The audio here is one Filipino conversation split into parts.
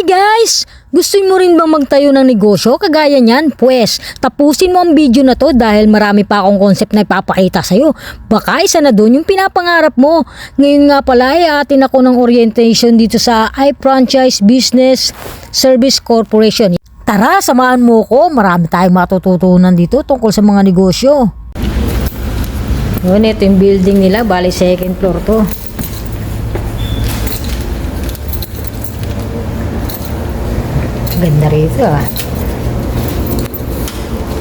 Hi guys! Gusto mo rin bang magtayo ng negosyo kagaya niyan? Pwes, tapusin mo ang video na to dahil marami pa akong concept na ipapakita sa'yo. Baka isa na doon yung pinapangarap mo. Ngayon nga pala ay atin ako ng orientation dito sa iFranchise Business Service Corporation. Tara, samahan mo ko. Marami tayong matututunan dito tungkol sa mga negosyo. Yun, ito yung building nila. Bali, second floor to. Ganda rito ah.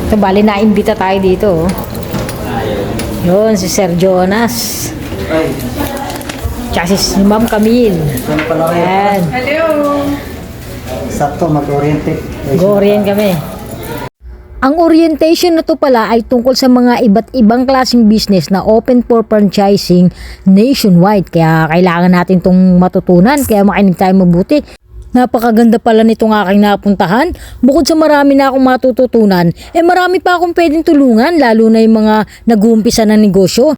Ito, bali naimbita tayo dito. oh. Yun, si Sir Jonas. Tsaka si Ma'am Camille. Ayan. Sakto, mag-orientate. Gorian kami. Ang orientation na to pala ay tungkol sa mga iba't ibang klaseng business na open for franchising nationwide. Kaya kailangan natin tong matutunan. Kaya makinig tayo mabuti. Napakaganda pala nitong aking napuntahan. Bukod sa marami na akong matututunan, eh marami pa akong pwedeng tulungan lalo na yung mga nag-uumpisa ng negosyo.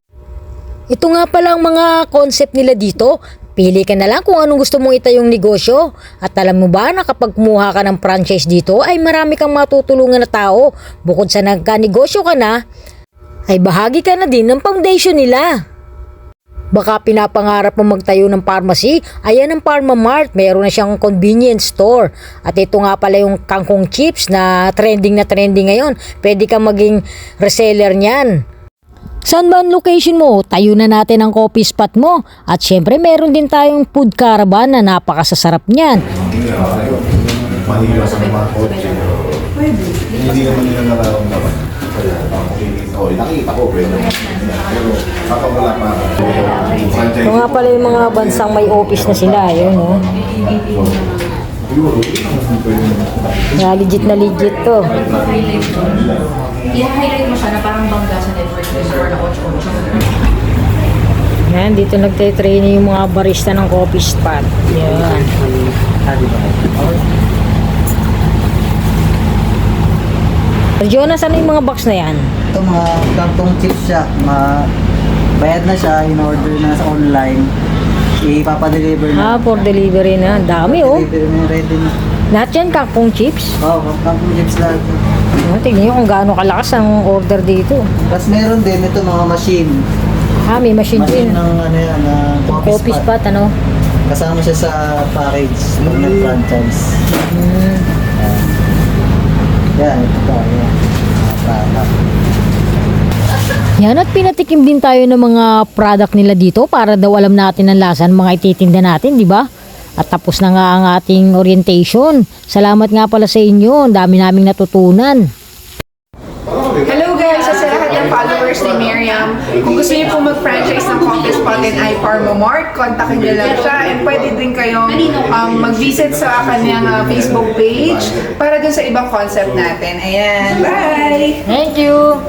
Ito nga pala ang mga concept nila dito. Pili ka na lang kung anong gusto mong itayong negosyo. At alam mo ba na kapag kumuha ka ng franchise dito ay marami kang matutulungan na tao. Bukod sa nagka-negosyo ka na, ay bahagi ka na din ng foundation nila. Baka pinapangarap mo magtayo ng pharmacy, ayan ang Pharma Mart, meron na siyang convenience store. At ito nga pala yung kangkong chips na trending na trending ngayon. Pwede kang maging reseller niyan. Saan ba ang location mo? Tayo na natin ang coffee spot mo. At syempre meron din tayong food caravan na napakasasarap niyan. mahirap sa mga kotse. Hindi naman nila nararamdaman. Nakita ko, pero, pero kapag wala pa Ito nga pala yung mga bansang may office na sila. Yun, oh. naman. Na legit na legit to. i-highlight mo siya na parang bangga sa network or na 8 Yan, dito nagtitraining yung mga barista ng coffee spot. Yan. Jonas, ano yung mga box na yan? Ito mga kangkong chips siya. Ma bayad na siya, in-order na sa online. Ipapadeliver Ah, na. for delivery na. Ang Dami, oh. Deliver na, ready na. Lahat yan, kangkong chips. Oo, oh, kangkong chips lahat. Oh, tignan nyo kung gaano kalakas ang order dito. Tapos meron din ito mga machine. Ah, may machine din. Machine ng ano yan, ng coffee, Coffee spot. spot, ano? Kasama siya sa package pag nag-franchise. Mm. Yan, ito pa. Yan. Product. Yan at pinatikim din tayo ng mga product nila dito para daw alam natin ang lasa ng mga ititinda natin, di ba? At tapos na nga ang ating orientation. Salamat nga pala sa inyo. Ang dami naming natutunan. Hello guys! Sa lahat ng followers ni Miriam, kung gusto niyo po mag-franchise ng Coffee Spot and iPharma Mart, kontakin niyo lang siya and pwede din kayong um, mag-visit sa kanyang uh, Facebook page para dun sa ibang concept natin. Ayan, bye! Thank you!